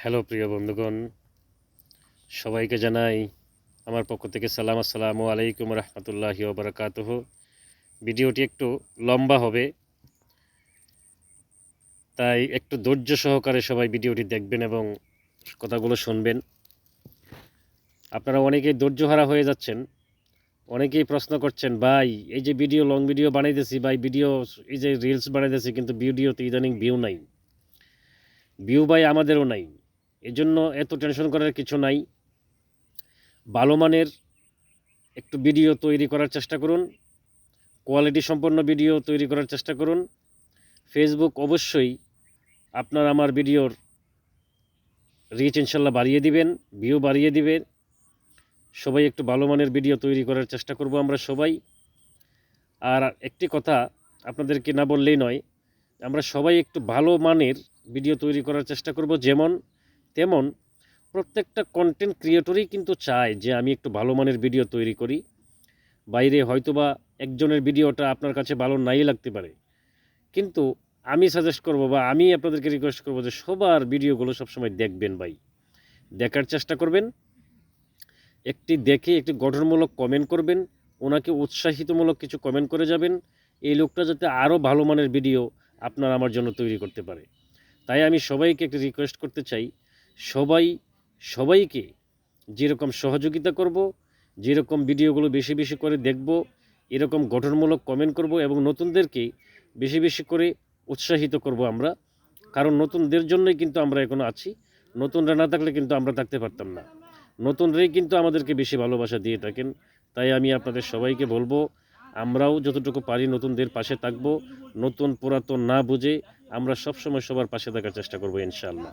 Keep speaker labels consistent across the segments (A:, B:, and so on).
A: Hello প্রিয় বন্ধুগণ, সবাইকে জানাই আমার পক্ষ থেকে সালাম, আসসালামু আলাইকুম রহমতুল্লাহি ওবরাকাতহ ভিডিওটি একটু লম্বা হবে, তাই একটু ধৈর্য সহকারে সবাই ভিডিওটি দেখবেন এবং কথাগুলো শুনবেন। আপনারা অনেকেই ধৈর্যহারা হয়ে যাচ্ছেন, অনেকেই প্রশ্ন করছেন, ভাই, এই যে ভিডিও লং ভিডিও বানাইতেছি, ভাই ভিডিও এই যে রিলস বানাইতেছি, কিন্তু ভিডিওতে ইদানিং ভিউ নাই। ভিউ ভাই, আমাদেরও নাই। এজন্য এত টেনশন করার কিছু নাই। ভালো মানের একটু ভিডিও তৈরি করার চেষ্টা করুন। কোয়ালিটি সম্পন্ন ভিডিও তৈরি করার চেষ্টা করুন। ফেসবুক অবশ্যই আপনার আমার ভিডিওর রিচ ইনশাল্লাহ বাড়িয়ে দিবেন ভিউ বাড়িয়ে দিবেন। সবাই একটু ভালো মানের ভিডিও তৈরি করার চেষ্টা করব আমরা সবাই। আর একটি কথা আপনাদেরকে না বললেই নয়, আমরা সবাই একটু ভালো মানের ভিডিও তৈরি করার চেষ্টা করব, যেমন তেমন প্রত্যেকটা কন্টেন্ট ক্রিয়েটরই কিন্তু চায় যে আমি একটু ভালো মানের ভিডিও তৈরি করি। বাইরে হয়তোবা একজনের ভিডিওটা আপনার কাছে ভালো নাই লাগতে পারে। কিন্তু আমি সাজেস্ট করব বা আমি আপনাদেরকে রিকোয়েস্ট করব যে সবার ভিডিওগুলো সবসময় দেখবেন ভাই। দেখার চেষ্টা করবেন। একটি দেখে একটি গঠনমূলক কমেন্ট করবেন। ওনাকে উৎসাহিতমূলক কিছু কমেন্ট করে যাবেন। এই লোকটা যাতে আরও ভালো মানের ভিডিও আপনার আমার জন্য তৈরি করতে পারে। তাই আমি সবাইকে একটি রিকোয়েস্ট করতে চাই সবাই, সবাইকে যেরকম সহযোগিতা করব, যেরকম ভিডিওগুলো বেশি বেশি করে দেখব, এরকম গঠনমূলক কমেন্ট করব এবং নতুনদেরকে বেশি বেশি করে উৎসাহিত করব আমরা। কারণ নতুনদের জন্যই কিন্তু আমরা এখনও আছি। নতুনরা না থাকলে কিন্তু আমরা থাকতে পারতাম না। নতুনরাই কিন্তু আমাদেরকে বেশি ভালোবাসা দিয়ে থাকেন। তাই আমি আপনাদের সবাইকে বলব, আমরাও যতটুকু পারি নতুনদের পাশে থাকব। নতুন পুরাতন না বুঝে আমরা সবসময় সবার পাশে থাকার চেষ্টা করব ইনশাআল্লাহ।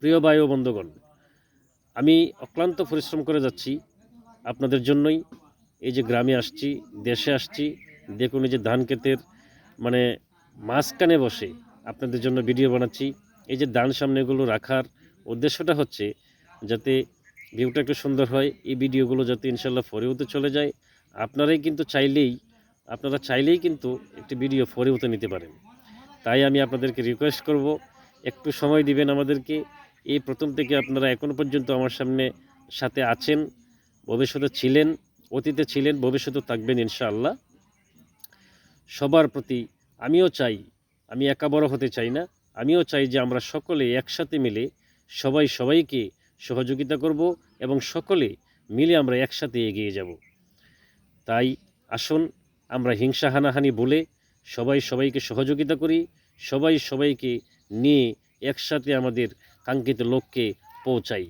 A: প্রিয় ও বন্ধুগণ, আমি অক্লান্ত পরিশ্রম করে যাচ্ছি আপনাদের জন্যই। এই যে গ্রামে আসছি, দেশে আসছি, দেখুন এই যে ধান ক্ষেতের মানে মাঝখানে বসে আপনাদের জন্য ভিডিও বানাচ্ছি। এই যে ধান সামনেগুলো রাখার উদ্দেশ্যটা হচ্ছে যাতে ভিউটা একটু সুন্দর হয়, এই ভিডিওগুলো যাতে ইনশাল্লাহ ফরে ফরেওতে চলে যায়। আপনারাই কিন্তু চাইলেই, আপনারা চাইলেই কিন্তু একটি ভিডিও ফরেওতে নিতে পারেন। তাই আমি আপনাদেরকে রিকোয়েস্ট করব একটু সময় দিবেন আমাদেরকে। এই প্রথম থেকে আপনারা এখনও পর্যন্ত আমার সামনে সাথে আছেন, ভবিষ্যতে ছিলেন, অতীতে ছিলেন ভবিষ্যতে থাকবেন ইনশাআল্লাহ। সবার প্রতি আমিও চাই, আমি একা বড় হতে চাই না, আমিও চাই যে আমরা সকলে একসাথে মিলে সবাই সবাইকে সহযোগিতা করব এবং সকলে মিলে আমরা একসাথে এগিয়ে যাব। তাই আসুন, আমরা হিংসা হানাহানি বলে সবাই সবাইকে সহযোগিতা করি সবাই সবাইকে নিয়ে একসাথে আমাদের কাঙ্ক্ষিত লক্ষ্যে পৌঁছাই।